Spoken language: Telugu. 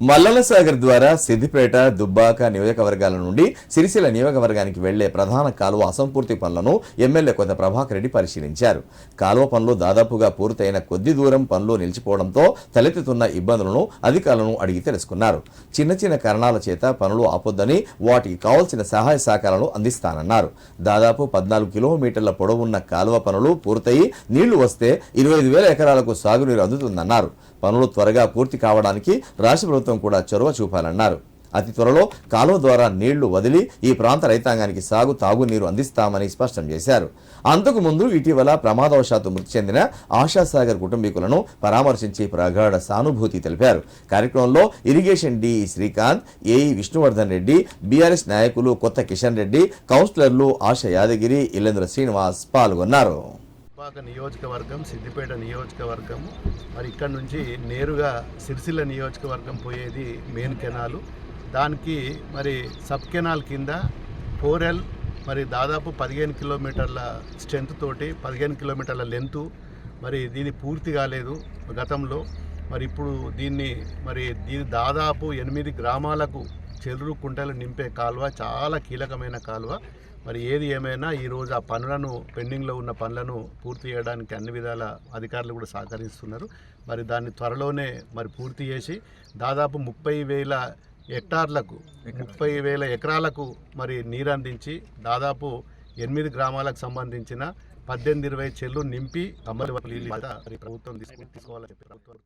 మల్లల సాగర్ ద్వారా సిద్దిపేట దుబ్బాక నియోజకవర్గాల నుండి సిరిసిల్ల నియోజకవర్గానికి వెళ్ళే ప్రధాన కాలువ అసంపూర్తి పనులను ఎమ్మెల్యే కొంత ప్రభాకర్ రెడ్డి పరిశీలించారు. కాలువ పనులు దాదాపుగా పూర్తయిన కొద్ది దూరం పనులు నిలిచిపోవడంతో తలెత్తుతున్న ఇబ్బందులను అధికారులను అడిగి తెలుసుకున్నారు. చిన్న చిన్న కారణాల చేత పనులు ఆపొద్దని వాటికి కావాల్సిన సహాయ సహకారాలను అందిస్తానన్నారు. దాదాపు పద్నాలుగు కిలోమీటర్ల పొడవున్న కాలువ పనులు పూర్తయి నీళ్ళు వస్తే ఇరవై ఐదు వేల ఎకరాలకు సాగునీరు అందుతుందన్నారు. పనులు త్వరగా పూర్తి కావడానికి రాష్ట్ర ప్రభుత్వం కూడా చొరవ చూపాలన్నారు. అతి త్వరలో కాలువ ద్వారా నీళ్ళు వదిలి ఈ ప్రాంత రైతాంగానికి సాగు తాగునీరు అందిస్తామని స్పష్టం చేశారు. అంతకు ముందు ఇటీవల ప్రమాదవశాత్తు మృతి చెందిన ఆశాసాగర్ కుటుంబీకులను పరామర్శించి ప్రగాఢ సానుభూతి తెలిపారు. కార్యక్రమంలో irrigation D Srikanth AE Vishnuvardhan Reddy BRS నాయకులు కొత్త కిషన్ రెడ్డి కౌన్సిలర్లు ఆశ యాదగిరి ఇల్లేంద్ర శ్రీనివాస్ పాల్గొన్నారు. దుబ్బాక నియోజకవర్గం సిద్దిపేట నియోజకవర్గం మరి ఇక్కడ నుంచి నేరుగా సిరిసిల్ల నియోజకవర్గం పోయేది మెయిన్ కెనాలు. దానికి మరి సబ్ కెనాల్ కింద ఫోరెల్ మరి దాదాపు పదిహేను కిలోమీటర్ల స్ట్రెంత్ తోటి పదిహేను కిలోమీటర్ల లెంతు మరి దీని పూర్తి కాలేదు గతంలో. మరి ఇప్పుడు దీన్ని మరి దీని దాదాపు ఎనిమిది గ్రామాలకు చెరువు కుంటలు నింపే కాలువ చాలా కీలకమైన కాలువ. మరి ఏది ఏమైనా ఈరోజు ఆ పనులను పెండింగ్లో ఉన్న పనులను పూర్తి చేయడానికి అన్ని విధాల అధికారులు కూడా సహకరిస్తున్నారు. మరి దాన్ని త్వరలోనే మరి పూర్తి చేసి దాదాపు ముప్పై వేల హెక్టార్లకు ముప్పై వేల ఎకరాలకు మరి నీరు అందించి దాదాపు ఎనిమిది గ్రామాలకు సంబంధించిన పద్దెనిమిది ఇరవై చెల్లు నింపి అమలు మరి ప్రభుత్వం తీసుకు తీసుకోవాలని చెప్పి ప్రభుత్వం